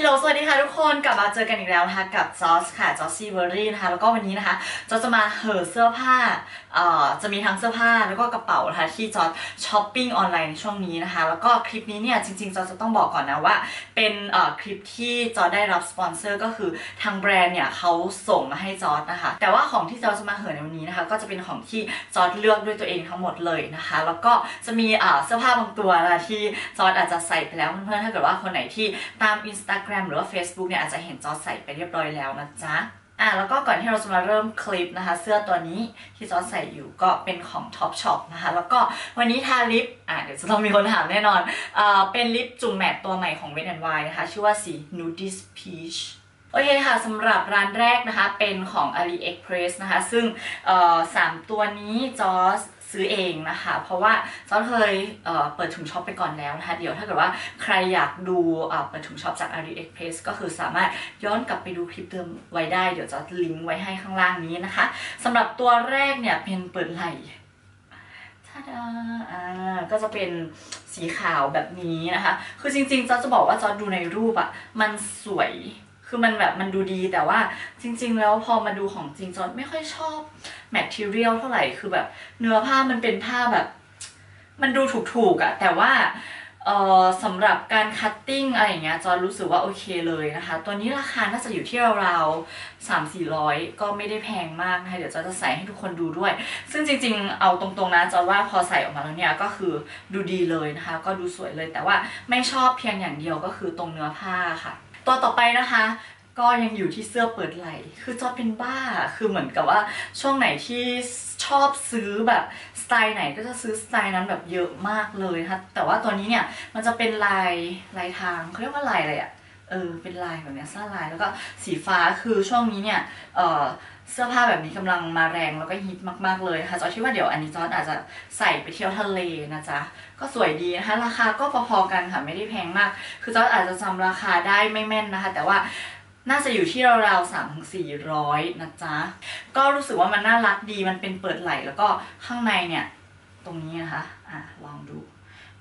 ฮัลโหลสวัสดีค่ะทุกคนกลับมาเจอกันอีกแล้วนะคะกับจอสค่ะจอสซีเบอร์รี่นะคะแล้วก็วันนี้นะคะจอสจะมาเห่อเสื้อผ้าเอ่อจะมีทั้งเสื้อผ้าแล้วก็กระเป๋านะคะที่จอสช้อปปิ้งออนไลน์ในช่วงนี้นะคะแล้วก็คลิปนี้เนี่ยจริงๆจอสจะต้องบอกก่อนนะว่า เป็นเอ่อคลิปที่จอสได้รับสปอนเซอร์ก็คือทางแบรนด์เนี่ยเขาส่งมาให้จอสนะคะแต่ว่าของที่จอสจะมาเห่อในวันนี้นะคะก็จะเป็นของที่จอสเลือกด้วยตัวเองทั้งหมดเลยนะคะแล้วก็จะมีเอ่อเสื้อผ้าบางตัวนะที่จอสอาจจะใส่ไปแล้วเพื่อนๆถ้าเกิดว่าคนไหนที่ตาม Instagram หรือว่า Facebook เนี่ยอาจจะเห็นจอใส่ไปเรียบร้อยแล้วนะจ๊ะอะแล้วก็ก่อนที่เราจะมาเริ่มคลิปนะคะ เสื้อตัวนี้ที่จอใส่อยู่ก็เป็นของ Top Shop นะคะ แล้วก็วันนี้ทาลิปอะเดี๋ยวจะต้องมีคนถามแน่นอนอ่าเป็นลิปจุ่มแมตต์ตัวใหม่ของ Wet n Wild นะคะ ชื่อว่าสี Nudist Peach โอเคค่ะสำหรับร้านแรกนะคะเป็นของ AliExpress นะคะ ซึ่งเอ่อสามตัวนี้จอส ซื้อเองนะคะ เพราะว่าจอสเคยเเปิดถุงช็อปไปก่อนแล้วนะคะ เดี๋ยวถ้าเกิดว่าใครอยากดูเเปิดถุงช็อปจาก AliExpress ก็คือสามารถย้อนกลับไปดูคลิปเดิมไว้ได้ เดี๋ยวจะลิงก์ไว้ให้ข้างล่างนี้นะคะสำหรับตัวแรกเนี่ยเป็นเปิดไหล่อ่าก็จะเป็นสีขาวแบบนี้นะคะ คือจริงๆจอสจะบอกว่าจอดูในรูปอะมันสวย คือมันแบบมันดูดีแต่ว่าจริง ๆ แล้วพอมาดูของจริงจอร์ไม่ค่อยชอบแมทเทียลเท่าไหร่คือแบบ เนื้อผ้ามันเป็นผ้าแบบ มันดูถูกๆอะแต่ว่าเออสำหรับการคัตติ้งอะไรอย่างเงี้ยจอร์รู้สึกว่าโอเคเลยนะคะ ตัวนี้ราคาน่าจะอยู่ที่ราวๆสามสี่ร้อยก็ไม่ได้แพงมากนะคะเดี๋ยวจอร์จะใส่ให้ทุกคนดูด้วย ซึ่งจริงๆ เอาตรงๆนะจอร์ว่าพอใส่ออกมาแล้วเนี่ยก็คือดูดีเลยนะคะ ก็ดูสวยเลยแต่ว่าไม่ชอบเพียงอย่างเดียวก็คือตรงเนื้อผ้าค่ะ ตัวต่อไปนะคะ ก็ยังอยู่ที่เสื้อเปิดไหล่คือจอดเป็นบ้าคือเหมือนกับว่าช่วงไหนที่ชอบซื้อแบบสไตล์ไหนก็จะซื้อสไตล์นั้นแบบเยอะมากเลยนะคะแต่ว่าตัวนี้เนี่ยมันจะเป็นลายลายทางเขาเรียกว่าลายอะไรอะเออเป็นลายแบบเนี้ยซ่าลายแล้วก็สีฟ้าคือช่วงนี้เนี่ยเออ เสื้อผ้าแบบนี้กำลังมาแรงแล้วก็ฮิตมากๆเลยนะคะจอคิดว่าเดี๋ยวอันนี้จออาจจะใส่ไปเที่ยวทะเลนะจ๊ะก็สวยดีนะคะราคาก็พอๆกันค่ะไม่ได้แพงมาก คือจออาจจะจำราคาได้ไม่แม่นนะคะ แต่ว่าน่าจะอยู่ที่ราวๆสามถึงสี่ร้อยนะจ๊ะก็รู้สึกว่ามันน่ารักดีมันเป็นเปิดไหล่แล้วก็ข้างในเนี่ย ตรงนี้นะคะอะลองดู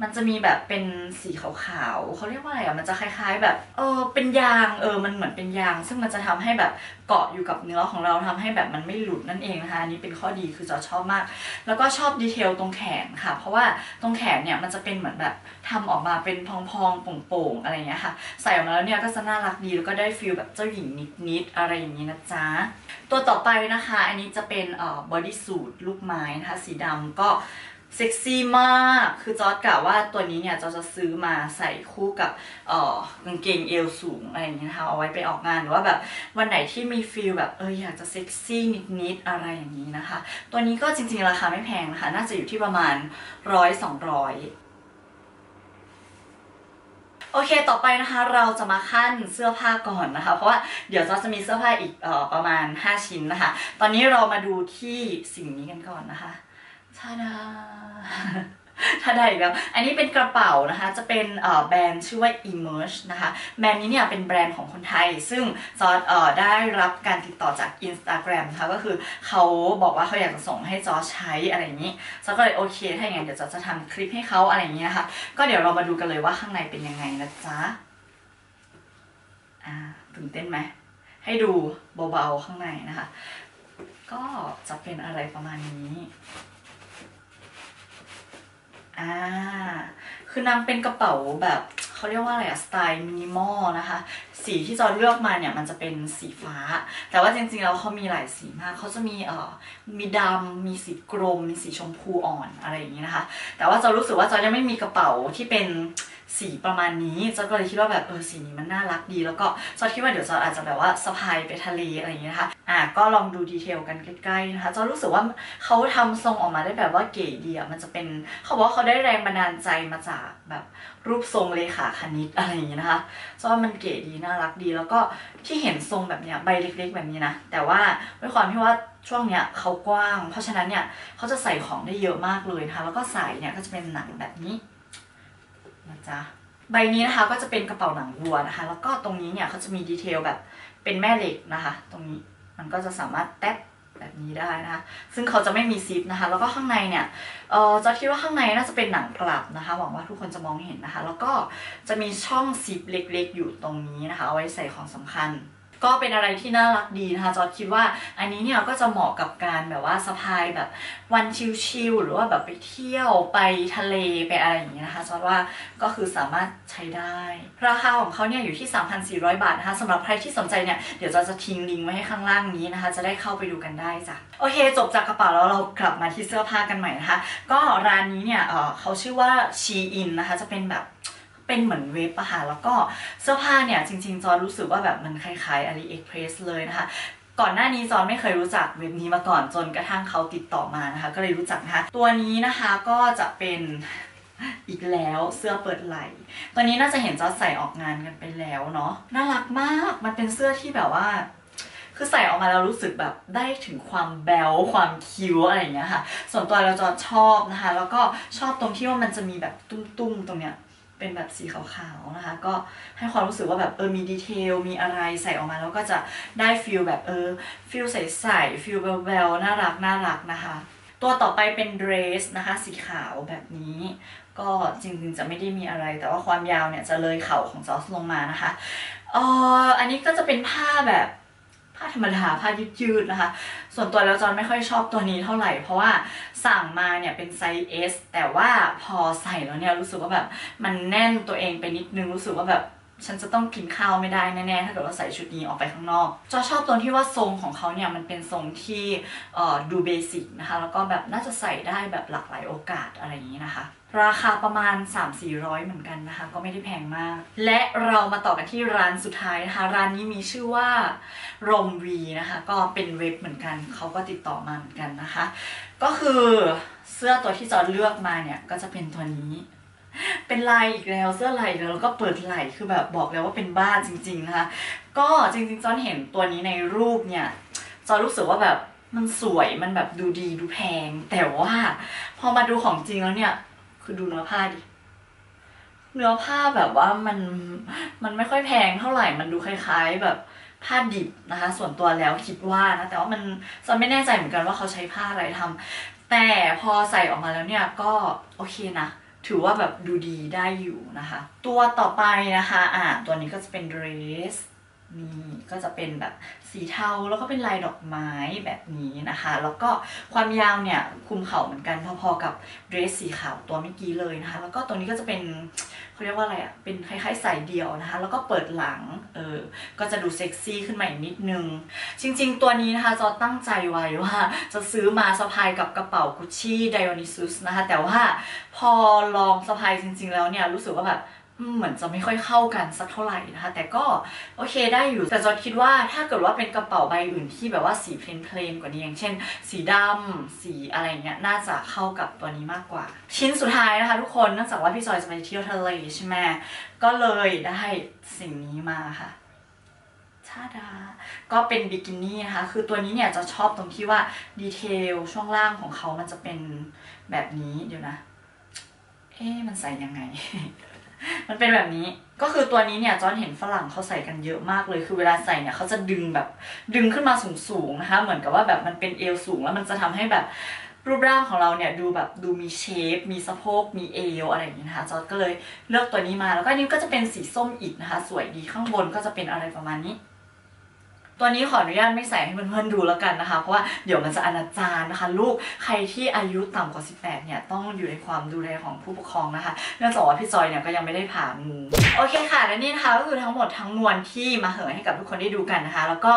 มันจะมีแบบเป็นสีขาวๆเขาเรียกว่าอะไรอะ มันจะคล้าย ๆ แบบ เออ เป็นยาง เออ มันเหมือนเป็นยาง ซึ่งมันจะทำให้แบบเกาะอยู่กับเนื้อของเราทำให้แบบมันไม่หลุดนั่นเองนะคะ อันนี้เป็นข้อดีคือจอชอบมาก แล้วก็ชอบดีเทลตรงแขนค่ะ เพราะว่าตรงแขนเนี่ยมันจะเป็นเหมือนแบบทำออกมาเป็นพองๆโป่งๆอะไรอย่างเงี้ยค่ะ ใส่ออกมาแล้วเนี่ยก็จะน่ารักดีแล้วก็ได้ฟีลแบบเจ้าหญิงนิดๆอะไรอย่างนี้นะจ๊ะ ตัวต่อไปนะคะ อันนี้จะเป็นเอ่อบอดี้สูทลูกไม้นะคะ สีดำก็ เซ็กซี่มาก คือจอร์ดกะว่าตัวนี้เนี่ยจอร์จะซื้อมาใส่คู่กับเอ่อกางเกงเอวสูงอะไรอย่างเงี้ยนะคะเอาไว้ไปออกงานหรือว่าแบบวันไหนที่มีฟีลแบบเอออยากจะเซ็กซี่นิดๆอะไรอย่างนี้นะคะ ตัวนี้ก็จริงๆราคาไม่แพงนะคะ น่าจะอยู่ที่ประมาณร้อยสองร้อยโอเค ต่อไปนะคะเราจะมาขั้นเสื้อผ้าก่อนนะคะ เพราะว่าเดี๋ยวเราจะมีเสื้อผ้าอีกเออประมาณ 5 ชิ้นนะคะ ตอนนี้เรามาดูที่สิ่งนี้กันก่อนนะคะ ทาดาถ้าได้อีกแล้ว อันนี้เป็นกระเป๋านะคะ จะเป็นแบรนด์ชื่อว่า Emerge นะคะ แบรนด์นี้เนี่ยเป็นแบรนด์ของคนไทย ซึ่งจอร์ได้รับการติดต่อจาก Instagram นะคะก็คือเขาบอกว่าเขาอยากจะส่งให้จอร์ใช้อะไรอย่างนี้จอร์ก็เลยโอเค ถ้าอย่างนั้นเดี๋ยวจอร์จะทำคลิปให้เขาอะไรอย่างนี้นะคะ ก็เดี๋ยวเรามาดูกันเลยว่าข้างในเป็นยังไงนะจ๊ะตื่นเต้นไหม ให้ดูเบาๆข้างในนะคะ ก็จะเป็นอะไรประมาณนี้ อ่า คือนางเป็นกระเป๋าแบบเขาเรียกว่าอะไรอะสไตล์มินิมอลนะคะ สีที่จอเลือกมาเนี่ยมันจะเป็นสีฟ้า แต่ว่าจริงๆแล้วเขามีหลายสีมากเขาจะมีเอ่อมีดำมีสีกรมมีสีชมพูอ่อนอะไรอย่างนี้นะคะ แต่ว่าจอรู้สึกว่าจอยังไม่มีกระเป๋าที่เป็น สีประมาณนี้จอก็เลยคิดว่าแบบเออสีนี้มันน่ารักดี แล้วก็จอคิดว่าเดี๋ยวจออาจจะแบบว่าสะพายไปทะเลอะไรอย่างเงี้ยนะคะอะก็ลองดูดีเทลกันใกล้ๆนะคะจอรู้สึกว่าเขาทำทรงออกมาได้แบบว่าเก๋ดีอะมันจะเป็นเขาบอกว่าเขาได้แรงบันดาลใจมาจากแบบรูปทรงเลขาคณิตอะไรอย่างเงี้ยนะคะจอว่ามันเก๋ดีน่ารักดี แล้วก็ที่เห็นทรงแบบเนี้ยใบเล็ก ๆ แบบนี้นะแต่ว่าด้วยความที่ว่าช่วงเนี้ยเขากว้าง เพราะฉะนั้นเนี่ยเขาจะใส่ของได้เยอะมากเลยนะคะแล้วก็ใส่เนี่ยก็จะเป็นหนังแบบนี้ นะจ๊ะใบนี้นะคะก็จะเป็นกระเป๋าหนังวัวนะคะ แล้วก็ตรงนี้เนี่ยเขาจะมีดีเทลแบบเป็นแม่เหล็กนะคะ ตรงนี้มันก็จะสามารถแตะแบบนี้ได้นะคะซึ่งเขาจะไม่มีซิปนะคะ แล้วก็ข้างในเนี่ยเออจะคิดว่าข้างในน่าจะเป็นหนังกลับนะคะ หวังว่าทุกคนจะมองเห็นนะคะ แล้วก็จะมีช่องซิปเล็กๆ อยู่ตรงนี้นะคะเอาไว้ใส่ของสำคัญ ก็เป็นอะไรที่น่ารักดีนะคะจอร์ดคิดว่าอันนี้เนี่ยก็จะเหมาะกับการแบบว่าสะพายแบบวันชิลๆหรือว่าแบบไปเที่ยวไปทะเลไปอะไรอย่างเงี้ยนะคะจอร์ดว่าก็คือสามารถใช้ได้ ราคาของเขาเนี่ยอยู่ที่ 3,400 บาทนะคะสำหรับใครที่สนใจเนี่ยเดี๋ยวจอดจะทิ้งลิงก์ไว้ให้ข้างล่างนี้นะคะ จะได้เข้าไปดูกันได้จ้ะโอเค จบจากกระเป๋าแล้วเรากลับมาที่เสื้อผ้ากันใหม่นะคะ ก็ร้านนี้เนี่ยเออเขาชื่อว่า Shein นะคะจะเป็นแบบ เป็นเหมือนเว็บอะค่ะแล้วก็เสื้อผ้าเนี่ยจริง ๆ จอนรู้สึกว่าแบบมันคล้ายๆ AliExpress เลยนะคะ ก่อนหน้านี้จอนไม่เคยรู้จักเว็บนี้มาก่อนจนกระทั่งเขาติดต่อมานะคะ ก็เลยรู้จักนะคะตัวนี้นะคะก็จะเป็นอีกแล้วเสื้อเปิดไหล่ตัวนี้น่าจะเห็นจอใส่ออกงานกันไปแล้วเนาะน่ารักมากมันเป็นเสื้อที่แบบว่าคือใส่ออกมาแล้วรู้สึกแบบได้ถึงความแบลความคิ้วอะไรอย่างเงี้ยค่ะ ส่วนตัวเราจะชอบนะคะ แล้วก็ชอบตรงที่ว่ามันจะมีแบบตุ้มๆตรงเนี้ย เป็นแบบสีขาวๆนะคะ ก็ให้ความรู้สึกว่าแบบเออมีดีเทลมีอะไรใส่ออกมา แล้วก็จะได้ฟิลแบบเออฟิลใสๆฟิลแววๆน่ารักน่ารักนะคะ ตัวต่อไปเป็นเดรสนะคะ สีขาวแบบนี้ ก็จริงๆจะไม่ได้มีอะไร แต่ว่าความยาวเนี่ยจะเลยเข่าของจอสลงมานะคะเอออันนี้ก็จะเป็นผ้าแบบ ผ้าธรรมดาผ้ายืดๆนะคะ ส่วนตัวแล้วจอนไม่ค่อยชอบตัวนี้เท่าไหร่ เพราะว่าสั่งมาเนี่ยเป็นไซส์ S แต่ว่าพอใส่แล้วเนี่ยรู้สึกว่าแบบมันแน่นตัวเองไปนิดนึงรู้สึกว่าแบบ ฉันจะต้องกินข้าวไม่ได้แน่ๆ ถ้าเกิดว่าใส่ชุดนี้ออกไปข้างนอก จอชอบตรงที่ว่าทรงของเขาเนี่ยมันเป็นทรงที่ดูเบสิกนะคะ แล้วก็แบบน่าจะใส่ได้แบบหลากหลายโอกาสอะไรอย่างนี้นะคะ ราคาประมาณ 3-400 เหมือนกันนะคะ ก็ไม่ได้แพงมาก และเรามาต่อกันที่ร้านสุดท้ายนะคะ ร้านนี้มีชื่อว่ารมวีนะคะ ก็เป็นเว็บเหมือนกัน เขาก็ติดต่อมาเหมือนกันนะคะ ก็คือเสื้อตัวที่จอเลือกมาเนี่ยก็จะเป็นตัวนี้ เป็นลายอีกแล้วเสื้อลายอีกแล้วแล้วก็เปิดไหล่คือแบบบอกแล้วว่าเป็นบ้าจริง ๆนะคะ ก็จริงๆจอนเห็นตัวนี้ในรูปเนี่ยจอนรู้สึกว่าแบบมันสวยมันแบบดูดีดูแพง แต่ว่า พอมาดูของจริงแล้วเนี่ย คือดูเนื้อผ้าดิเนื้อผ้าแบบว่ามันมันไม่ค่อยแพงเท่าไหร่มันดูคล้าย ๆ แบบผ้าดิบนะคะ ส่วนตัวแล้วคิดว่านะแต่ว่ามันจอนไม่แน่ใจเหมือนกันว่าเขาใช้ผ้าอะไรทำแต่พอใส่ออกมาแล้วเนี่ยก็โอเคนะ ถือว่าแบบดูดีได้อยู่นะคะ ตัวต่อไปนะคะอ่าตัวนี้ก็จะเป็นเดรส นี่ก็จะเป็นแบบสีเทาแล้วก็เป็นลายดอกไม้แบบนี้นะคะ แล้วก็ความยาวเนี่ยคุมเข่าเหมือนกันพอๆกับเดรสสีขาวตัวเมื่อกี้เลยนะคะ แล้วก็ตัวนี้ก็จะเป็นเขาเรียกว่าอะไรอะ่ะเป็นคล้ายๆสายเดี่ยวนะคะ แล้วก็เปิดหลังเออก็จะดูเซ็กซี่ขึ้นมาอีกนิดนึง จริง ๆ ตัวนี้นะคะจอตั้งใจไว้ว่าจะซื้อมาสะพายกับกระเป๋ากุชชี่ไดโอนิซุสนะคะ แต่ว่าพอลองสะพายจริง ๆ แล้วเนี่ยรู้สึกว่าแบบ เหมือนจะไม่ค่อยเข้ากันสักเท่าไหร่นะคะ แต่ก็โอเคได้อยู่ แต่จอคิดว่าถ้าเกิดว่าเป็นกระเป๋าใบอื่นที่แบบว่าสีเพลนๆกว่านี้อย่างเช่น สีดำสีอะไรเงี้ยน่าจะเข้ากับตัวนี้มากกว่า ชิ้นสุดท้ายนะคะ ทุกคนเนื่องจากว่าพี่จอยจะไปเที่ยวทะเลใช่ไหมก็เลยได้สิ่งนี้มาค่ะชาดา ก็เป็นบิกินี่นะคะ คือตัวนี้เนี่ยจะชอบตรงที่ว่าดีเทลช่วงล่างของเขามันจะเป็นแบบนี้เดี๋ยวนะ เอ๊ะมันใส่ยังไง มันเป็นแบบนี้ ก็คือตัวนี้เนี่ยจอนเห็นฝรั่งเขาใส่กันเยอะมากเลย คือเวลาใส่เนี่ยเขาจะดึงแบบดึงขึ้นมาสูงๆนะคะ เหมือนกับว่าแบบมันเป็นเอวสูงแล้วมันจะทำให้แบบรูปร่างของเราเนี่ยดูแบบดูมีเชฟ มีสะโพก มีเอวอะไรอย่างนี้นะคะจอนก็เลยเลือกตัวนี้มาแล้วก็นนี้ก็จะเป็นสีส้มอีกนะคะ สวยดีข้างบนก็จะเป็นอะไรประมาณนี้ ตัวนี้ขออนุญาตไม่ใส่ให้เพื่อนๆดูแล้วกันนะคะ เพราะว่าเดี๋ยวมันจะอนาจารนะคะ ลูกใครที่อายุต่ำกว่า 18 เนี่ย ต้องอยู่ในความดูแลของผู้ปกครองนะคะเนื่องจากว่าพี่จอยเนี่ยก็ยังไม่ได้ผ่างูโอเคค่ะและนี่นะคะก็คือทั้งหมดทั้งมวลที่มาเหยให้กับทุกคนได้ดูกันนะคะ แล้วก็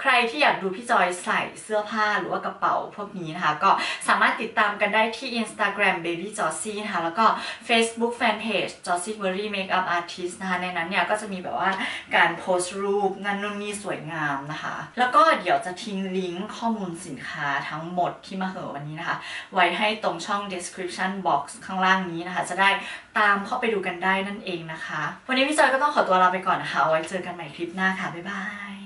ใครที่อยากดูพี่จอยใส่เสื้อผ้าหรือว่ากระเป๋าพวกนี้นะคะ ก็สามารถติดตามกันได้ที่ Instagram baby j o s s y นะคะแล้วก็ Facebook Fanpage j o s s y b e r r y Makeup Artist นะคะในนั้นเนี่ยก็จะมีแบบว่าการโพสต์รูปนั่นนู่นนี่สวยงามนะคะ แล้วก็เดี๋ยวจะทิ้งลิงก์ข้อมูลสินค้าทั้งหมดที่มาเหอวันนี้นะคะ ไว้ให้ตรงช่อง description box ข้างล่างนี้นะคะ จะได้ตามเข้าไปดูกันได้นั่นเองนะคะ วันนี้พี่จอยก็ต้องขอตัวลาไปก่อนนะคะเอาไว้เจอกันใหม่คลิปหน้าค่ะ บ๊ายบาย